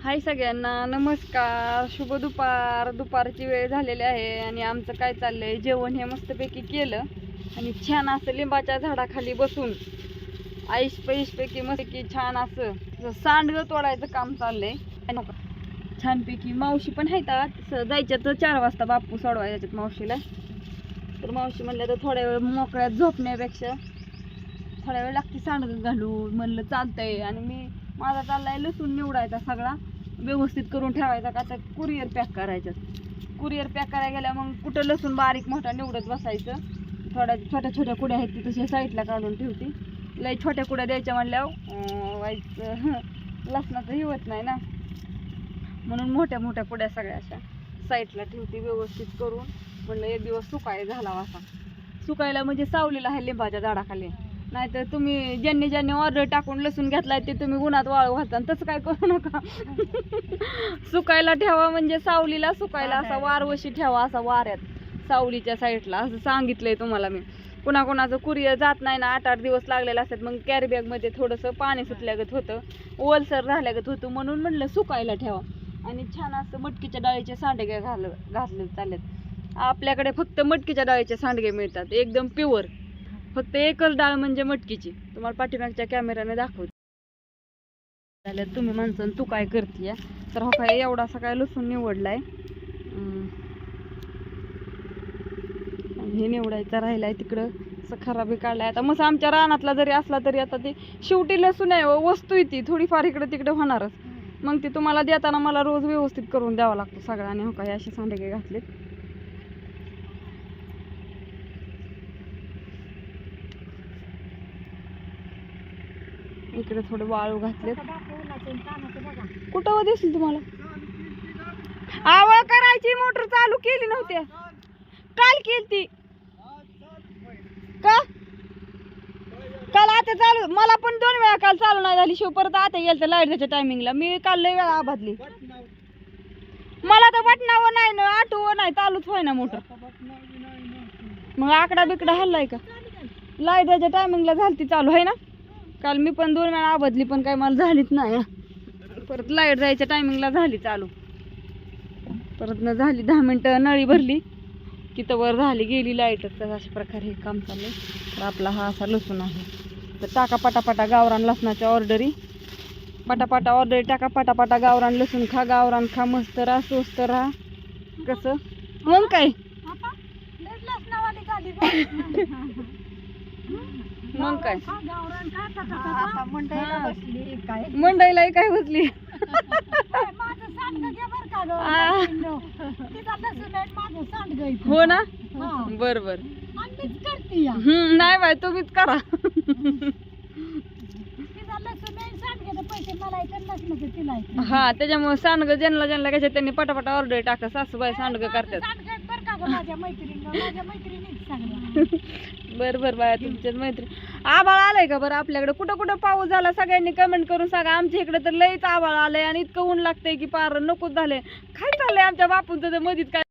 हाय सगळ्यांना नमस्कार. शुभ दुपार. दुपारची वेळ झालेली आहे आणि आमचं काय चाललं आहे जेवण हे मस्तपैकी केलं आणि छान असं लिंबाच्या झाडाखाली बसून आईश पैशपैकी मस्तपैकी छान असं सांडगं तोडायचं काम चाललंय. छानपैकी मावशी पण आहेत जायच्या तर चार वाजता बापू सोडवायला याच्यात मावशीला. तर मावशी म्हणलं तर थोड्या वेळ मोकळ्यात झोपण्यापेक्षा थोड्या वेळ लागते सांडगं घालू म्हणलं चालतंय. आणि मी माझा चाललाय लसूण निवडायचा सगळा. व्यवस्थित करून ठेवायचा का? तर कुरिअर पॅक करायचं. कुरिअर पॅक करायला गेल्या मग कुठं लसूण बारीक मोठा निवडत बसायचं. थोड्या छोट्या छोट्या कुड्या आहेत ती तशा साईडला काढून ठेवते. लई छोट्या कुड्या द्यायच्या म्हणल्यावर व्हायचं. लसणाचं हे होत नाही ना. म्हणून मोठ्या मोठ्या कुड्या सगळ्या अशा साईडला ठेवते व्यवस्थित करून. म्हणलं एक दिवस सुकाय झाला असा. सुकायला म्हणजे सावलेला आहे लिंबाच्या झाडाखाली. नाहीतर तुम्ही ज्यांनी ज्यांनी ऑर्डर टाकून लसूण घेतलाय ते तुम्ही उन्हात वाळू घालता आणि तसं काय करू नका. सुकायला ठेवा म्हणजे सावलीला सुकायला असा वारवशी ठेवा असा वाऱ्यात सावलीच्या साईडला. असं सांगितलंय तुम्हाला मी. कुणाकुणाचं कुरिअर जात नाही ना आठ आठ दिवस लागलेलं असतात. मग कॅरी बॅगमध्ये थोडंसं पाणी सुटल्यागत होतं. ओलसर झाल्यागत होतं. म्हणून म्हणलं सुकायला ठेवा. आणि छान असं मटकीच्या डाळीचे सांडगे घाल घातले चालेत आपल्याकडे फक्त मटकीच्या डाळीचे सांडगे मिळतात. एकदम प्युअर फक्त एकच डाळ म्हणजे मटकीची. तुम्हाला पाठीमागच्या कॅमेऱ्याने दाखवते. झाल्या तुम्ही माणसं तू काय करते तर हो काय एवढा सकाळी लसूण निवडलाय. आणि हे निवडायचा राहिलाय तिकडं. असं खराबी काढलाय. आता मग आमच्या रानातला जरी असला तरी आता ते शेवटी लसूण आहे वस्तू आहे ती. थोडीफार इकडे तिकडे होणारच. मग ती तुम्हाला देताना मला रोज व्यवस्थित करून द्यावा लागतो सगळ्यांनी हो काय असे सांडगे घातलेत. इकडे थोडे वाळू घातलेत. कुठं व दिसेल तुम्हाला? आवळ करायची मोटर चालू केली नव्हती. काल केली ती का? काल आता चालू मला पण दोन वेळा काल चालू नाही झाली. शिव परत आता गेलं तर लाईटच्या टायमिंगला मी काल लय वेळा आभादली मला तर पटनावं नाही ना आठवं नाही चालूच होय ना मोटर. मग आकडा बिकडा हल्लाय का? लाईटाच्या टायमिंगला झालती चालू आहे ना? काल मी पण दोन वेळा आबदली पण काय मला झालीच नाही. परत लाइट जायच्या टायमिंगला झाली चालू. परत न झाली दहा मिनटं नळी भरली की वर झाली गेली लाइट तर अशा प्रकारे हे काम चाललंय तर आपला हा असा लसूण आहे. तर टाका पटापटा गावरान लसणाच्या ऑर्डरी पटापटा ऑर्डरी टाका पटापटा गावरान लसूण खा गावरान खा मस्त राहा स्वस्त राहा. कसं? मग काय? मग काय? मंडईला काय? बसली? आ. हो ना? बर बर. हम्म नाही बाय तुम्हीच करा. हा त्याच्यामुळे सांडग ज्यांना ज्यांना कशा त्यांनी पटापटा ऑर्डर टाका सासूबाई सांडग करतात. बर बर बाया तुमच्याच मैत्री आबाळ आलाय का बरं आपल्याकडे? कुठं कुठं पाऊस झाला? सगळ्यांनी कमेंट करून सांगा. आमच्या इकडे तर लईच आबाळ आलंय आणि इतकं ऊन लागतंय की पार नकोच झालंय. काय चाललंय आमच्या बापूंचं तर मधीत काय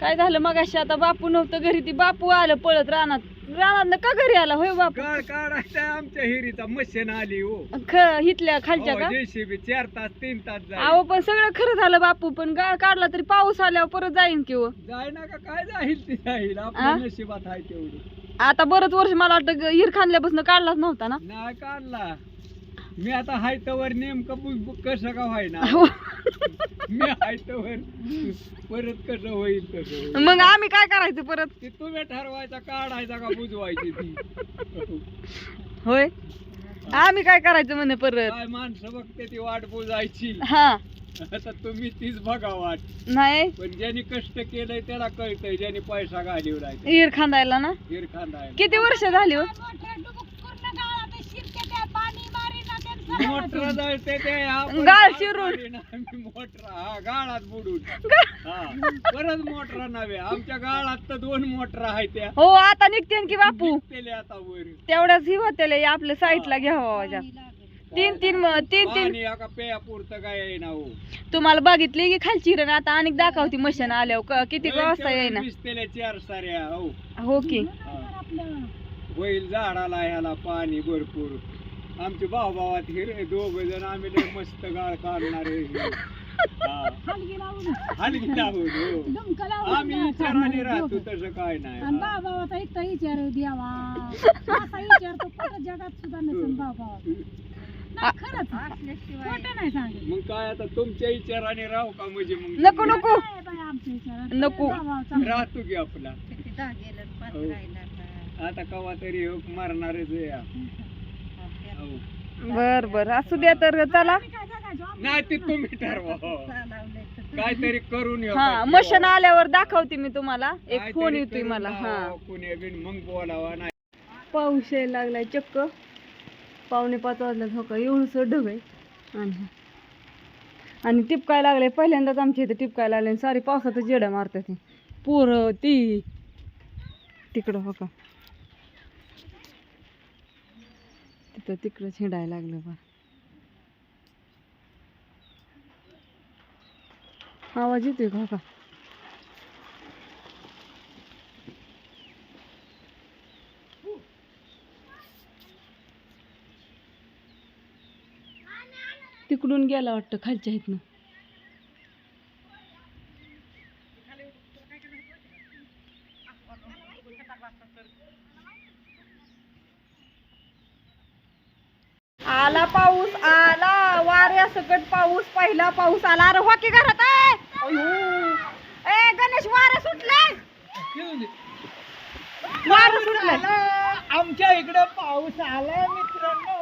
काय झालं मगाशी? आता बापू नव्हतं घरी. ती बापू आलं पळत रानात. रानात का घरी आला होय बापू? काळ काढायचा आमच्या हिरीचा मशीन आली हो. ख हितल्या खालच्या का? जेसीबी चार तास तीन तास जाय अहो पण सगळं खरं झालं बापू. पण गाळ काढला तरी पाऊस आल्यावर परत जाईन किंवा जाय ना का? काय जाईल ती जाईल? आ? नशिबात आहे तेवढी. आता बरंच वर्ष मला वाटतं ग- हिर खांदल्यापासून काढलाच नव्हता ना? नाही काढला. मी आता हाय तवर नेमकं बु- बु- कसं का व्हायना हो. मी परत कसं होईल मग आम्ही काय करायचं परत? ते तुम्ही ठरवायचा काढायचा का बुजवायची ती? होय? आम्ही काय करायचं म्हणे परत? काय माणसं बघते ती वाट बुजायची. हा. आता तुम्ही तीच बघा वाट. नाही. पण ज्यांनी कष्ट केलंय त्याला कळतंय ज्यांनी पैसा घालवलाय हिर खांदायला ना? हिर खांदायला. किती वर्ष झाली हो? मोटर जळते ते आपण गाळ शिरून. आम्ही मोटर हा गाळात बुडून. हा परत मोटर नव्हे आमच्या गाळात तर दोन मोटर आहेत त्या हो आता निघते की बापू. निघतेले आता वर. तेवढ्याच ही होते आपल्या साईडला घ्यावा माझ्या तीन तीन म- तीन तीन. आणि एका पेया पुरतं काय आहे ना हो. तुम्हाला बघितली की खालची हिरण आता आणि दाखवती मशीन आल्यावर. क- किती वाजता येईना? दिसतेले चार साऱ्या हो. हो की. हा. होईल झाडाला ह्याला पाणी भरपूर. आमचे भाऊ भावात हिरे दोघ जण आम्ही लय मस्त गाळ काढणार हलगी लावून. हो. आम्ही विचाराने राहतो तसं काय नाही. आणि हा. बाबाचा इथं विचार द्यावा असा विचार तो कुठं जगात सुद्धा नसेल बाबा नाही खरंच. खोटं नाही सांगत. मग काय आता तुमच्या विचाराने राहू का म्हणजे मग? नको नको. काय बाई आमच्या विचारात. नको. राहतो की आपला. हो. आता कवा तरी हो मारणारच आहे. हो. बर बर. असू द्या तर चला. नाही ते तुम्ही ठरवा. हो. काहीतरी करून येऊ हा? मशन आल्यावर दाखवते मी तुम्हाला. एक फोन येतोय मला. हा. लावा, कोणी बिन मग बोलावा नाही. पाऊस यायला लागलाय चक्क. पावणे पाच वाजल्यात हो का? एवढंसं ढग आहे आणि आणि टिपकाय लागले. पहिल्यांदाच आमच्या इथे टिपकाय लागले आणि सारी पावसातच जेड्या मारतात पोरं ती. तिकडं हो का? तिथं तिकडं हिंडायला लागलं बा. आवाज येतोय का का तिकडून गेला वाटतं खालच्या इथनं. आला पाऊस आला वाऱ्या सकट पाऊस पहिला पाऊस आला. अरे हो की घरात आहे. ए गणेश वारं सुटलंय? वारं सुटलंय. आमच्या इकडे पाऊस आला मित्रांनो.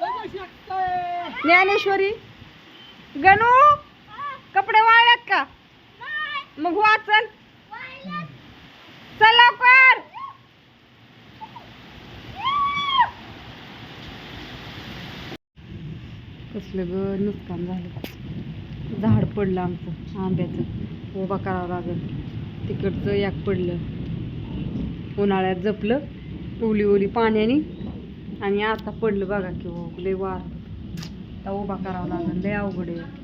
बघू शकताय ज्ञानेश्वरी गणू कपडे वाळल्यात का? मग वाचल. चल लवकर. कसलं ग नुकसान झालं. झाड पडलं आमचं आंब्याचं. उभा करावं लागेल. तिकडचं याक पडलं. उन्हाळ्यात जपलं ओली ओली पाण्याने. आणि आता पडलं बघा की हो लय वार. आता उभा करावा लागेल लय अवघड आहे.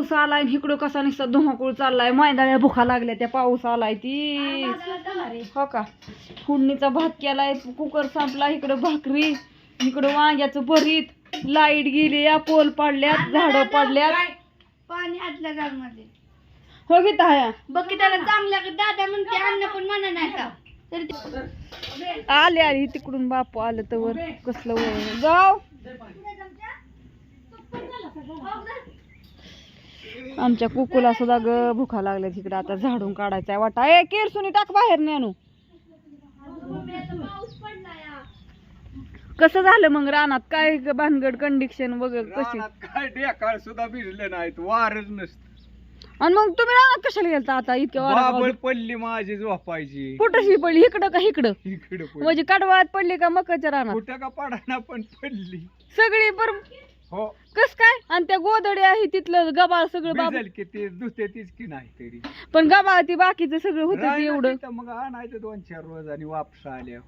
पाऊस आलाय इकडं कसा नुसता धुमाकूळ चाललाय. मैदाळ्या भुका लागल्या त्या पाऊस आलाय ती. हो का? फोडणीचा भात केलाय कुकर संपला इकडं भाकरी इकडं वांग्याचं भरीत. लाइट गेली या पोल पडल्यात झाडं पडल्यात. पाणी आतल्या गालमध्ये हो घेत आहे बघ की त्याला चांगल्या दादा म्हणते अन्न पण म्हणा नाही का? तर ते- आले आले तिकडून बापू आलं तर कसलं जाऊ. आमच्या कुकूला सुद्धा ग भुका लागल्या तिकडे. आता झाडून काढायचा वाटा. ए केरसुनी टाक बाहेर नेणू कसं झालं मग रानात? काय भानगड कंडिक्शन वगैरे कशी? काय ढेकाळ सुद्धा भिजले नाहीत. वारच नसत. आणि मग तुम्ही रानात कशाला गेलता आता? इतक्या वारा पडली माझी झोपायची. कुठशी पडली? इकडं का इकडं? इकडे म्हणजे कडवात पडली का मकाच्या रानात? कुठं का पडाना पण पडली. सगळी बर हो. कस काय? आणि त्या गोदडी आहे तिथलं गबाळ सगळं बाबा भिजल की ते दुसते तीच की नाही तरी? पण गबाळ ती बाकीचं सगळं होतं ते राहिलं एवढं. तिथं मग आणायचं दोन चार रोज आणि वापस आल्या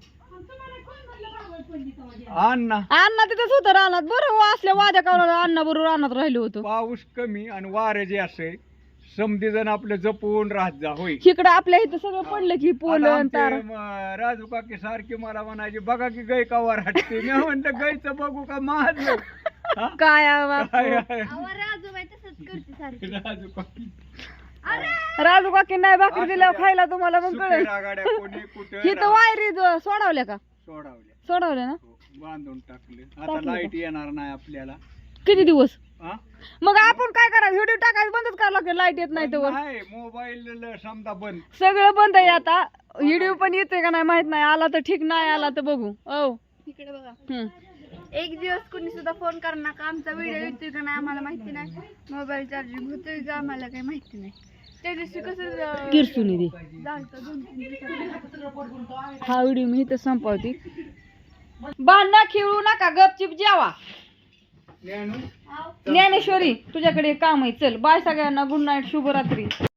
अण्णा. अण्णा तिथंच होतं रानात. बरं हो असल्या वाद्या कावला अण्णा बरोबर रानात राहिलो होतो. पाऊस कमी आणि वारे जे असे समधी जण आपलं जपून राहत जा होय. इकडं आपल्या इथं सगळं पडलं की पोल आता आणि तार. आमचे, म, राजू काकी सारखी मला म्हणायची बघा की गाय का वर हटते. मी म्हणलं गायचं बघू का माझ काय आहे बाप? अहो, राजूबाई तसंच करते सारखी. राजू काकी राजू काकी नाही भाकरी दिल्यावर खायला तुम्हाला मग कळेल. गाड्या कोणी कुठं इथं वायरी ज- सोडवल्या का? सोडावल्या. सोडवल्या ना? हो, बांधून टाकले. आता टाकलं का? लाइट येणार नाही आपल्याला. किती दिवस? हा? मग आपण काय करायचं? व्हिडिओ टाकायचं बंदच करावं लागेल लाइट येत नाही तर नाही मोबाईल समजा बंद. सगळं बंद आहे आता. व्हिडिओ पण येतोय का नाही माहीत नाही. आला तर ठीक नाही आला तर बघू. ओ इकडे बघा. हम्म. एक दिवस कुणी सुद्धा फोन कर नका. आमचा व्हिडिओ येतोय का नाही आम्हाला माहिती नाही. मोबाईल चार्जिंग होतोय का आम्हाला काही माहिती नाही. त्या दिवशी कसं अं, किरसुनी दे. झालतं दोन तीन दिवसात. हा व्हिडिओ मी इथं संपवते. भांडणं खेळू नका गपचिप जेवा. ज्ञानू? ज्ञानेश्वरी तुझ्याकडे काम आहे. चल बाय सगळ्यांना. गुड नाईट शुभरात्री.